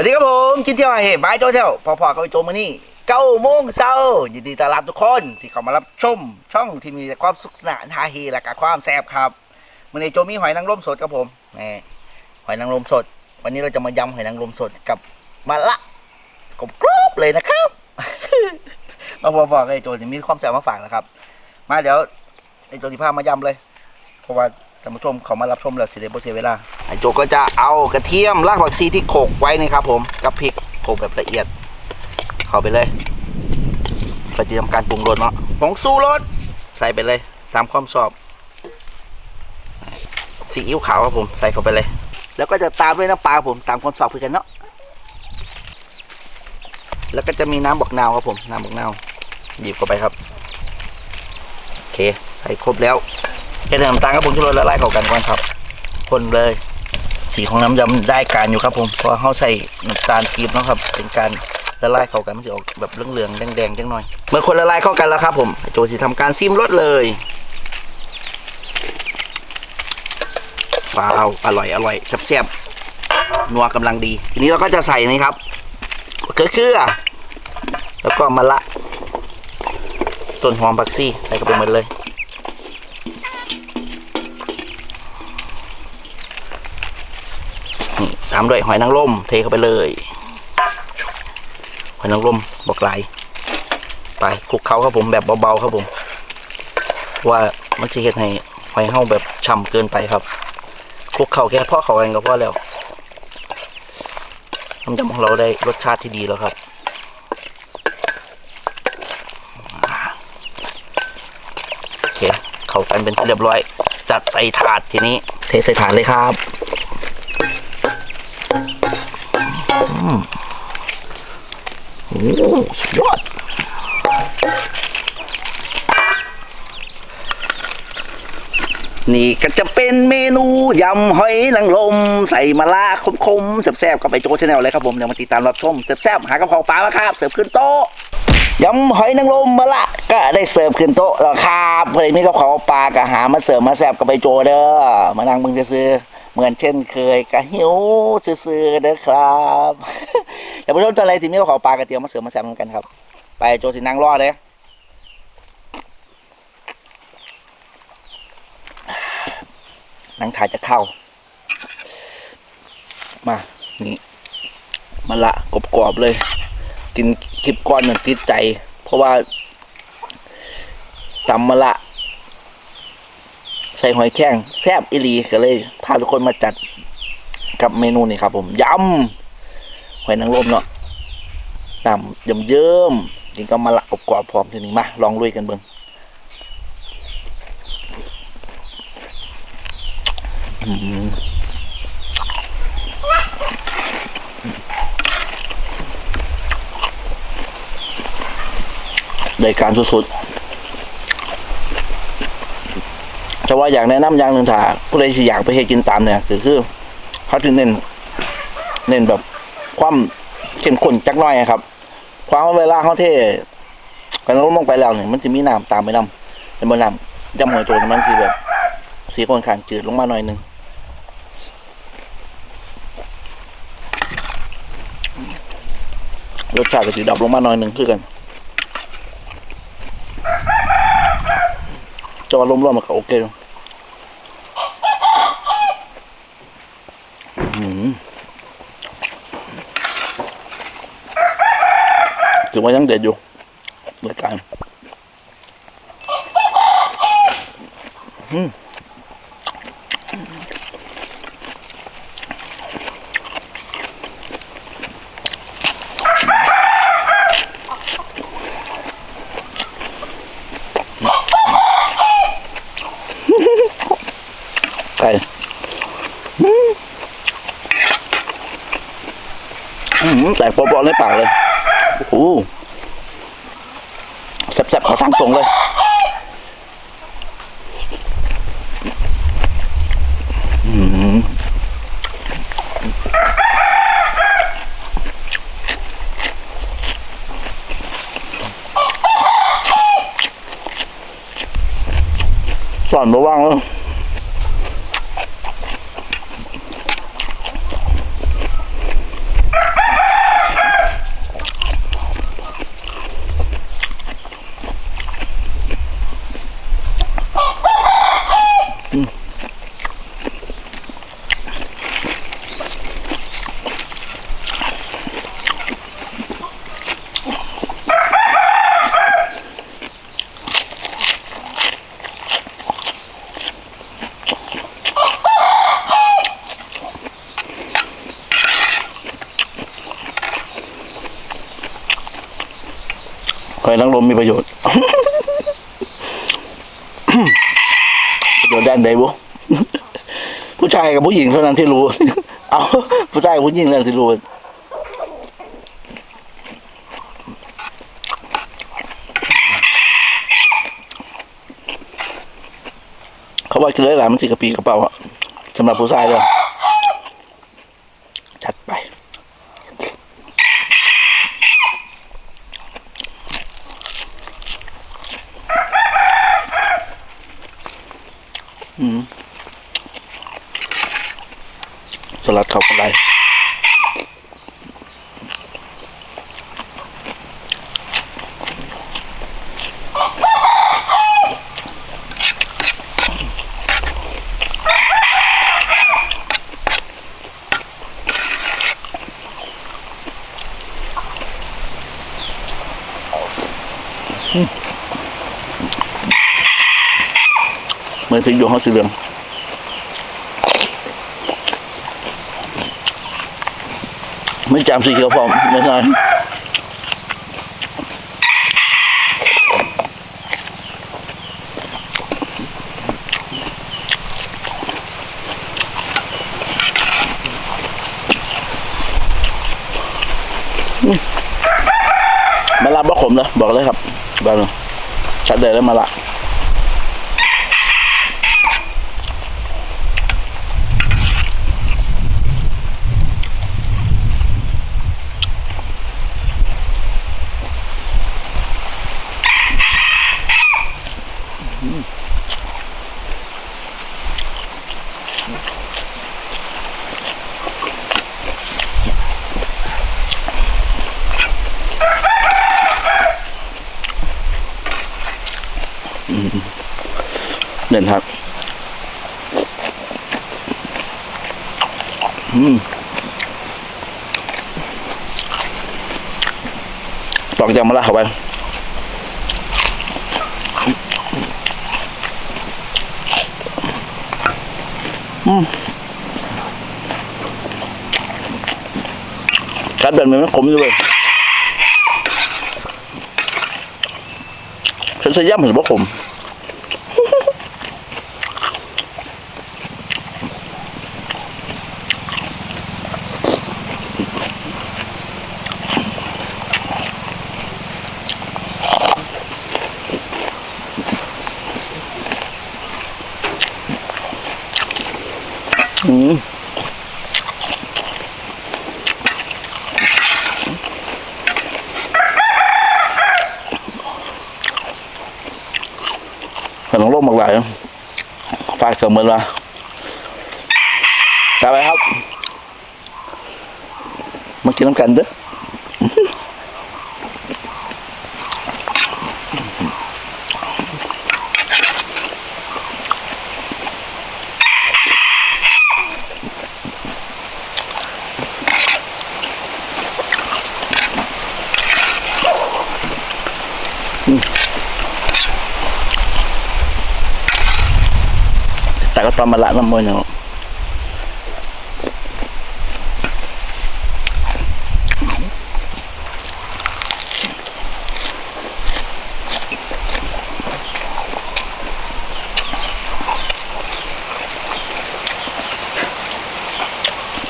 วัสดีครับผมกินเที่ยวเฮ้บายโจเที่ยวพอพอกับไปโจมานี่เก้าโมงเช้ายินดีต้อนรับทุกคนที่เข้ามารับชม ช่องที่มีความสุขสนานฮาเฮและกับความแซ่บครับวันนี้โจมีหอยนางรมสดครับผมนี่หอยนางรมสด วันนี้เราจะมายำหอยนางรมสดกับมะละกรอบเลยนะครับมาพอพอกับไอโจจะมีความแซ่บมาฝากนะครับ มาเดี๋ยวไอโจที่พามายำเลยเพราะว่า ท่านผู้ชมเขามารับชมแล้วสิเดบเสียเวลาไอโจก็จะเอากระเทียมรากผักชีที่โขกไว้นี่ครับ ผมกับพริกโขกแบบละเอียด เข้าไปเลยก็จะทำการปรุงรสเนาะผงสู้รสใส่ไปเลย ตามความชอบซีอิ๊วขาวครับผมใส่เข้าไปเลย แล้วก็จะตามด้วยน้ำปลาผมตามความชอบคือกันเนาะแล้วก็จะมีน้ำบักนาวครับผมน้ำบักนาวหยิบเข้าไปครับโอเค ใส่ครบแล้ว แค่น้ำตาลกับผงชูรสละลายเข้ากันก่อนครับคนเลย สีของน้ำยำได้การอยู่ครับผมพราะว่าเขาใส่น้ำตาลปี๊บนะครับ เป็นการละลายเข้ากันมันจะออกแบบเหลืองๆแดงๆจังหน่อย เมื่อคนละลายเข้ากันแล้วครับ ผมโจสิทำการซิมรสเลยว้าวอร่อยอร่อยแซ่บๆนัวกำลังดี ทีนี้เราก็จะใส่นี่ครับเกลือเกลือแล้วก็มะละต้นหอมผักซี่ใส่เข้าไปหมดเลยามด้วยหอยนางรมเทเข้าไปเลยหอยนางรมบอกลายไปคลุกเคล้าครับผมแบบเบาๆครับผม ว่ามันจะเห็ดให้หอยเห่าแบบฉ่ำเกินไปครับคลุกเข้าแค่เพาะเขาเองก็พอแล้วน้ำยำของเราได้รสชาติที่ดีแล้วครับโอเคเข้ากันเป็นที่เรียบร้อยจัดใส่ถาดทีนี้ เทใส่ถาดเลยครับ โอ้สุดยอดนี่ก็จะเป็นเมนูยำหอยนางรมใส่มะระคมๆแซ่บๆกับไปโจชาแนลเลยครับผมเดี๋ยวมาติดตามรับชมแซ่บๆหากับของปลาแล้วครับ เสิร์ฟขึ้นโต๊ะยำหอยนางรมมะระก็ได้เสิร์ฟขึ้นโต๊ะแล้วครับเพื่อนมีกับของปลาก็หามาเสิร์ฟมาแซ่บกับไปโจเด้อมานั่งมึงจะซื้อ เหมือนเช่นเคยก็หิวซื้อๆเด้อครับเดี๋ยวผู้ชมตอะไรที่มีกับขอปลากระเทียมมาเสร์ฟมาแซมกันครับ ไปโจสินั่งรอดเลยนังถ่ายจะเข้า มา นี่มาละกรอบๆเลย กินคลิปก้อนหนึ่งติดใจ เพราะว่าตำมะละ ใส่หอยแข้งแซ่บอิลีก็เลยพาทุกคนมาจัดกับเมนูนี้ครับ ผมยำหอยนางรมเนาะน้ำเยิ้มๆกินก็มะละกรอบพร้อมทีนี้มาลองลุยกันเบิ่งอืมได้การสุดๆจะ ว่าอยากแนะนำอย่างหนึ่งถ้าผู้ใดที่อยากไปเฮ็ดกินตามเนี่ยคือคือเขาจะเน้นเน้นแบบความเข้มข้นจักหน้อยครับ ความเวลาเขาเทกันลงลงไปแล้วเนี่ยมันจะมีน้ำตามไปน้ำเป็นบนน้ำจำหอยโจรมันสีแบบสีค่อนข้างจืดลงมาหน่อยนึงรสชาติก็สีดับลงมาหน่อยหนึ่งคือกันจะว่าลมร้อนมันก็โอเคอยู่อืม ถือว่ายังเด็ดอยู่รสกายอืมไก่อืมอืมแตกปอๆในปากเลย โอ้โหแซ่บๆเขาทั้างตรงเลย อืมสอนมาว่างแล้ว หอยนางรมมี ประโยชน์ ประโยชน์ด้านใดบุผู้ชายกับผู้หญิงเท่านั้นที่รู้ เอาผู้ชายผู้หญิงเท่านั้นที่รู้เขาว่ากินเลยหลายมันสิกระปีกระเป๋าอะสำหรับผู้ชายเลยจัดไป อืมส ลัดเขากันไรเมื่อนพริกหยวกเขาสีเหลือง ไม่จำสีเขียวพร้อมไม่น้อยมาละบ่ขมนะบอกเลยครับบอกเลยชัดเลยแล้วมาละ ด่นครับ อืมตอกจากมาละเข้าไปอืมกัดแบบนี้มันขมอยู่เลยฉันจะย่ำเห็นว่าขม อืม ขนมโลกหมากหลายฝากเกิดเหมือนว่ากลับไปครับ มากินน้ำกันเด้อ แต่ก็ตอนมาละน้ำมันเนาะ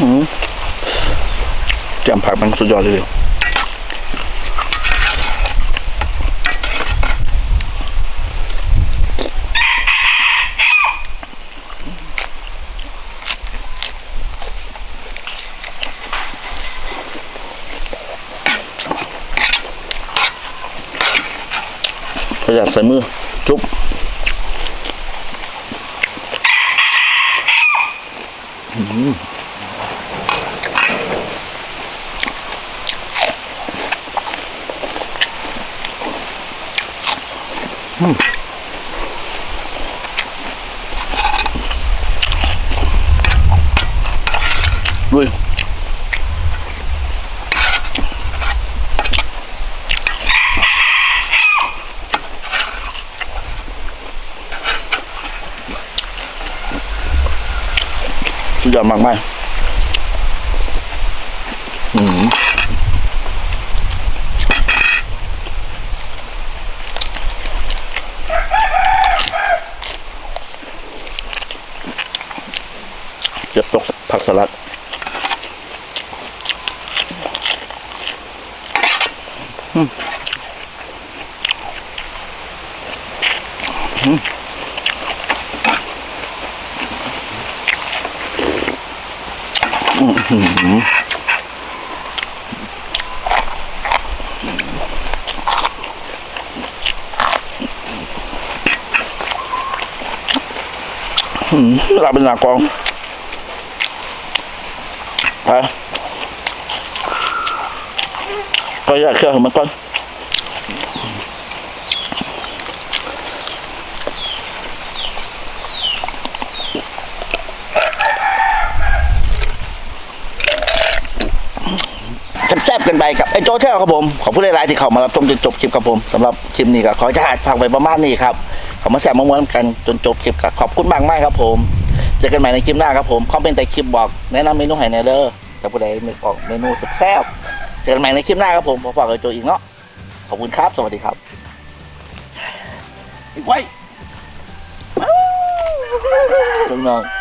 อืมแจมผักมันสุดยอดเลย เดียวประห อดมากไหมเกือบตกผักสลัดอืมอืม ไปก็อยากเครื่องของมัน ก่อนแซ่บๆกันไปกับไอ้โจ้เช่ครับผมขอผู้ใดไลน์ที่เขามารับชมจนจบคลิปครับผมสำหรับคลิปนี้ก็ขอจะอาดฟังไปประมาณนี้ครับเขามาแซ่บมาม้วนกันจนจบคลิปก็ขอบคุณมากมากๆครับผมเจอกันใหม่ในคลิปหน้าครับผมคอมเมนต์ใต้คลิปบอกแนะนำเมนูให้แน่เด้อถ้าผู้ใดนึกออกเมนูแซ่บๆเจอกันใหม่ในคลิปหน้าครับผมพอฝากกับโจอีกเนาะขอบคุณครับ สวัสดีครับอีกไว้น้องๆ